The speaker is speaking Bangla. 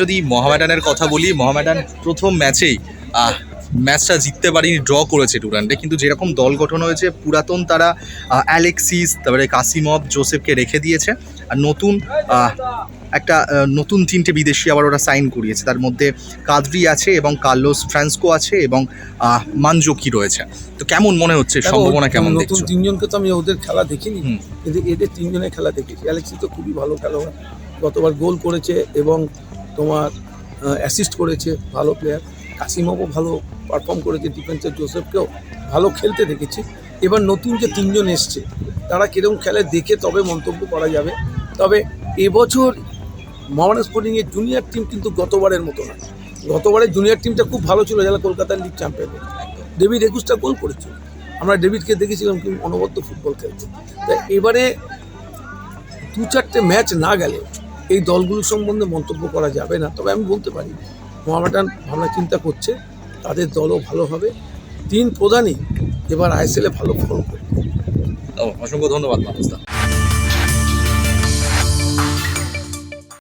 যদি মোহামেডানের কথা বলি মোহামেডান প্রথম ম্যাচেই ম্যাচটা জিততে পারিনি ড্র করেছে টুরান্ডে। কিন্তু যেরকম দল গঠন হয়েছে পুরাতন তারা অ্যালেক্সিস তারপরে কাসিমভ জোসেফকে রেখে দিয়েছে। আর নতুন একটা নতুন তিনটে বিদেশি আবার ওরা সাইন করিয়েছে। তার মধ্যে কাদরি আছে এবং কার্লোস ফ্রান্সকো আছে এবং মানজোকি রয়েছে। তো কেমন মনে হচ্ছে? সম্ভাবনা কেমন নতুন তিনজনকে তো আমি ওদের খেলা দেখিনি। কিন্তু এদের তিনজনের খেলা দেখেছি। অ্যালেক্সি তো খুবই ভালো খেলোয়াড়। গতবার গোল করেছে এবং তোমার অ্যাসিস্ট করেছে, ভালো প্লেয়ার কাসিমও ভালো পারফর্ম করেছে ডিফেন্সের জোসেফকেও ভালো খেলতে দেখেছি। এবার নতুন যে তিনজন এসছে, তারা কীরকম খেলে দেখে তবে মন্তব্য করা যাবে। তবে এবছর মোহামেডান স্পোর্টিংয়ের জুনিয়র টিম কিন্তু গতবারের মতো না। গতবারের জুনিয়র টিমটা খুব ভালো ছিল, যারা কলকাতার লিগ চ্যাম্পিয়ন ডেভিড একুশটা গোল করেছিল। আমরা ডেভিডকে দেখেছিলাম কি অনবদ্য ফুটবল খেলছে। তা এবারে দু চারটে ম্যাচ না গেলে এই দলগুলো সম্বন্ধে মন্তব্য করা যাবে না, তবে আমি বলতে পারি মোহামেডান ভাবনা চিন্তা করছে, তাদের দলও ভালো হবে। তিন প্রধানই এবার আইএসএলে ভালো ফল করবে। অসংখ্য ধন্যবাদ মানুষদা